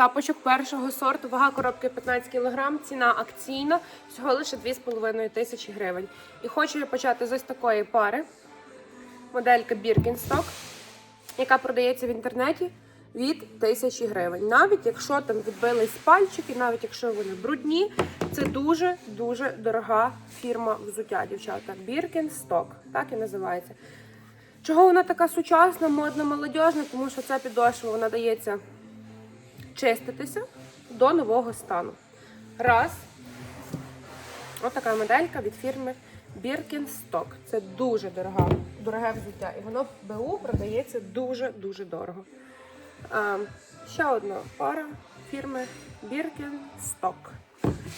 Тапочок першого сорту, вага коробки 15 кг, ціна акційна, всього лише 2,5 тисячі гривень. І хочу я почати з ось такої пари. Моделька Birkenstock, яка продається в інтернеті від тисячі гривень. Навіть якщо там відбились пальчики, навіть якщо вони брудні, це дуже-дуже дорога фірма взуття, дівчата. Birkenstock, так і називається. Чого вона така сучасна, модна, молодіжна? Тому що ця підошва вона дається чиститися до нового стану. Раз. Ось така моделька від фірми Birkenstock. Це дуже дорога, дороге взуття. І воно в БУ продається дуже-дуже дорого. А, ще одна пара фірми Birkenstock.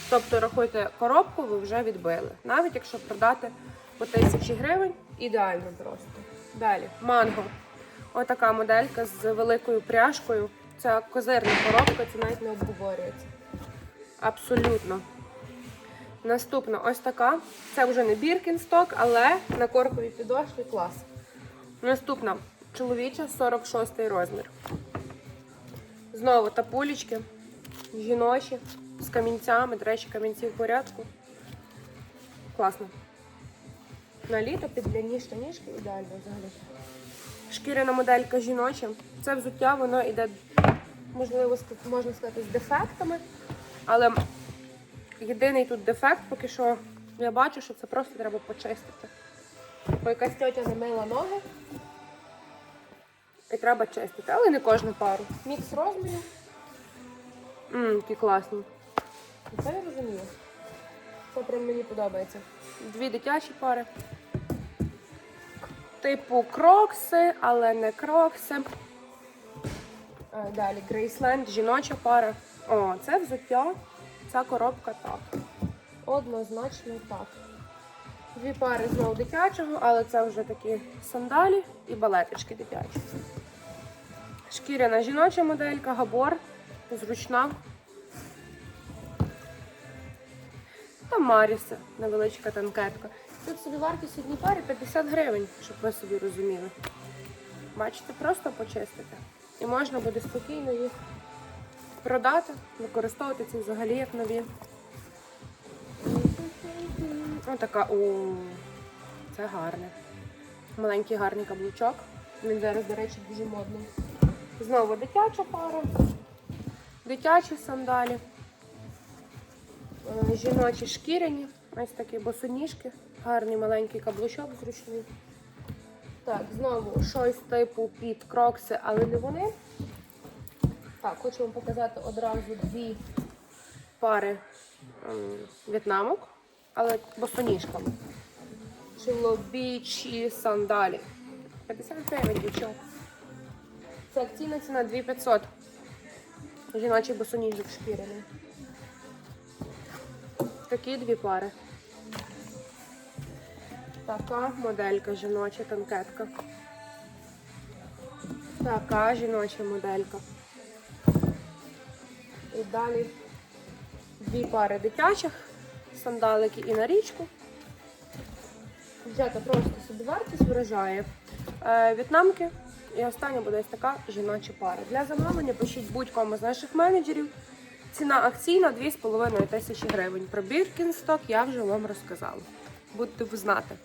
Тобто, рахуйте, коробку ви вже відбили. Навіть якщо продати по тисячі гривень, ідеально просто. Далі, манго. Отака моделька з великою пряжкою. Це козирна коробка, це навіть не обговорюється. Абсолютно. Наступна ось така. Це вже не Біркінсток, але на корковій підошві клас. Наступна чоловіча 46 розмір. Знову тапулечки, жіночі, з камінцями. До речі, камінці в порядку. Класно. На літо підляні штанішки ідеально взагалі. Шкіряна моделька жіноча. Це взуття, воно йде, можливо, можна сказати, з дефектами. Але єдиний тут дефект, поки що я бачу, що це просто треба почистити. Бо якась тьотя замила ноги. І треба чистити, але не кожну пару. Мікс розмірів. Ммм, які класні. Це я розумію. Це прям мені подобається. Дві дитячі пари. Типу крокси, але не крокси. Е, Далі Грейсленд, жіноча пара. О, це взуття, ця коробка так. Однозначно так. Дві пари знову дитячого, але це вже такі сандалі і балеточки дитячі. Шкіряна жіноча моделька, габор, зручна. Та Маріса, невеличка танкетка. Тут собі вартість одній парі 50 гривень, щоб ви собі розуміли. Бачите, просто почистити. І можна буде спокійно їх продати, використовувати ці взагалі як нові. Отака, о, це гарне. Маленький гарний каблучок. Він зараз, до речі, дуже модний. Знову дитяча пара. Дитячі сандалі. Е, Жіночі шкіряні. Ось такі босоніжки. Гарний маленький каблучок зручний. Так, знову щось типу під крокси, але не вони. Так, хочу вам показати одразу дві пари ем, в'єтнамок, але босоніжками. Чоловічі сандалі. 50 гривень, дівчат. Це акційна ціна 2500. Жіночий босоніжок шкіряний. Такі дві пари. Така моделька жіноча танкетка. Така жіноча моделька. І далі дві пари дитячих, сандалики і на річку. Дівчата просто собі вартість вражає. Е, в'єтнамки. І остання буде ось така жіноча пара. Для замовлення пишіть будь-кому з наших менеджерів. Ціна акційна 2,5 тисячі гривень. Про Біркінсток я вже вам розказала. Будете ви знати.